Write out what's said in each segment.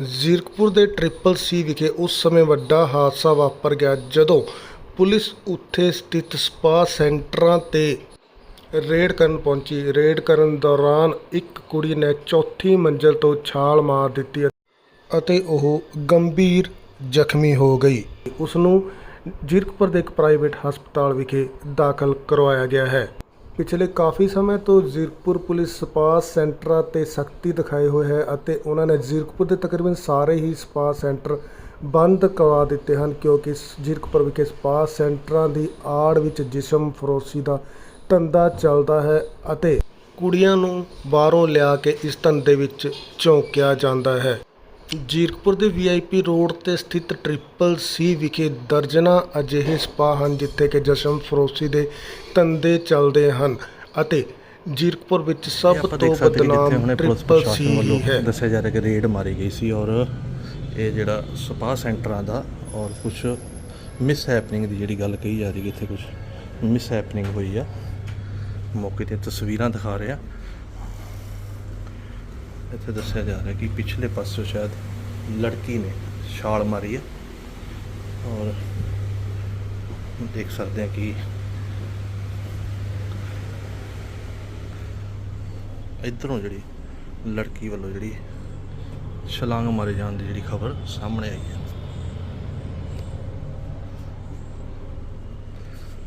ਜ਼ੀਰਕਪੁਰ ਦੇ ਟ੍ਰਿਪਲ ਸੀ ਵਿਖੇ ਉਸ ਸਮੇਂ ਵੱਡਾ ਹਾਦਸਾ ਵਾਪਰ ਗਿਆ ਜਦੋਂ ਪੁਲਿਸ ਉੱਥੇ ਸਥਿਤ ਸਪਾ ਸੈਂਟਰਾਂ ਤੇ ਰੇਡ ਕਰਨ ਪਹੁੰਚੀ। ਰੇਡ ਕਰਨ ਦੌਰਾਨ ਇੱਕ ਕੁੜੀ ਨੇ ਚੌਥੀ ਮੰਜ਼ਲ ਤੋਂ ਛਾਲ ਮਾਰ ਦਿੱਤੀ ਅਤੇ ਉਹ ਗੰਭੀਰ ਜ਼ਖਮੀ ਹੋ ਗਈ। ਉਸ ਨੂੰ ਜ਼ੀਰਕਪੁਰ ਦੇ ਇੱਕ ਪ੍ਰਾਈਵੇਟ ਹਸਪਤਾਲ ਵਿਖੇ ਦਾਖਲ ਕਰਵਾਇਆ ਗਿਆ ਹੈ। ਪਿਛਲੇ ਕਾਫੀ ਸਮੇਂ ਤੋਂ ਜ਼ੀਰਕਪੁਰ ਪੁਲਿਸ ਸਪਾ ਸੈਂਟਰਾਂ ਤੇ ਸਖਤੀ ਦਿਖਾਏ ਹੋਏ ਹੈ ਅਤੇ ਉਹਨਾਂ ਨੇ ਜ਼ੀਰਕਪੁਰ ਦੇ ਤਕਰੀਬਨ ਸਾਰੇ ਹੀ ਸਪਾ ਸੈਂਟਰ ਬੰਦ ਕਰਵਾ ਦਿੱਤੇ ਹਨ, ਕਿਉਂਕਿ ਜ਼ੀਰਕਪੁਰ ਵਿਖੇ ਸਪਾ ਸੈਂਟਰਾਂ ਦੀ ਆੜ ਵਿੱਚ ਜਿਸਮ ਫਰੋਸ਼ੀ ਦਾ ਧੰਦਾ ਚੱਲਦਾ ਹੈ ਅਤੇ ਕੁੜੀਆਂ ਨੂੰ ਬਾਹਰੋਂ ਲਿਆ ਕੇ ਇਸ ਧੰਦੇ ਵਿੱਚ ਝੋਂਕਿਆ ਜਾਂਦਾ ਹੈ। ਜੀਰਕਪੁਰ ਦੇ ਵੀਆਈਪੀ ਰੋਡ ਤੇ ਸਥਿਤ ਟ੍ਰਿਪਲ ਸੀ ਵਿਖੇ ਦਰਜਨਾਂ ਅਜਿਹੇ ਸਪਾ ਹਨ ਜਿੱਥੇ ਕਿ ਜਸ਼ਮ ਫਰੋਸ਼ੀ ਦੇ ਧੰਦੇ ਚੱਲਦੇ ਹਨ ਅਤੇ ਜੀਰਕਪੁਰ ਵਿੱਚ ਸਭ ਤੋਂ ਬਦਨਾਮ ਟ੍ਰਿਪਲ ਸੀ ਵੱਲੋਂ ਹੈ। ਦੱਸਿਆ ਜਾ ਰਿਹਾ ਕਿ ਰੇਡ ਮਾਰੀ ਗਈ ਸੀ ਔਰ ਇਹ ਜਿਹੜਾ ਸਪਾ ਸੈਂਟਰਾਂ ਦਾ ਔਰ ਕੁਝ ਮਿਸ ਹੈਪਨਿੰਗ ਦੀ ਜਿਹੜੀ ਗੱਲ ਕਹੀ ਜਾ ਰਹੀ ਹੈ ਇੱਥੇ ਕੁਝ ਮਿਸ ਹੈਪਨਿੰਗ ਹੋਈ ਆ। ਮੌਕੇ ਤੇ ਤਸਵੀਰਾਂ ਦਿਖਾ ਰਿਹਾ। ਇੱਥੇ ਦੱਸਿਆ ਜਾ ਰਿਹਾ ਕਿ ਪਿਛਲੇ ਪਾਸੋਂ ਸ਼ਾਇਦ ਲੜਕੀ ਨੇ ਛਾਲ ਮਾਰੀ ਹੈ। ਔਰ ਦੇਖ ਸਕਦੇ ਹਾਂ ਕਿ ਇਧਰੋਂ ਜਿਹੜੀ ਲੜਕੀ ਵੱਲੋਂ ਜਿਹੜੀ ਛਲਾਂਗ ਮਾਰੇ ਜਾਣ ਦੀ ਜਿਹੜੀ ਖਬਰ ਸਾਹਮਣੇ ਆਈ ਹੈ।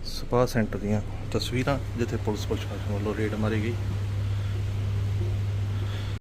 ਸਪਾ ਸੈਂਟਰ ਦੀਆਂ ਤਸਵੀਰਾਂ ਜਿੱਥੇ ਪੁਲਿਸ ਪ੍ਰਸ਼ਾਸਨ ਵੱਲੋਂ ਰੇਡ ਮਾਰੀ ਗਈ।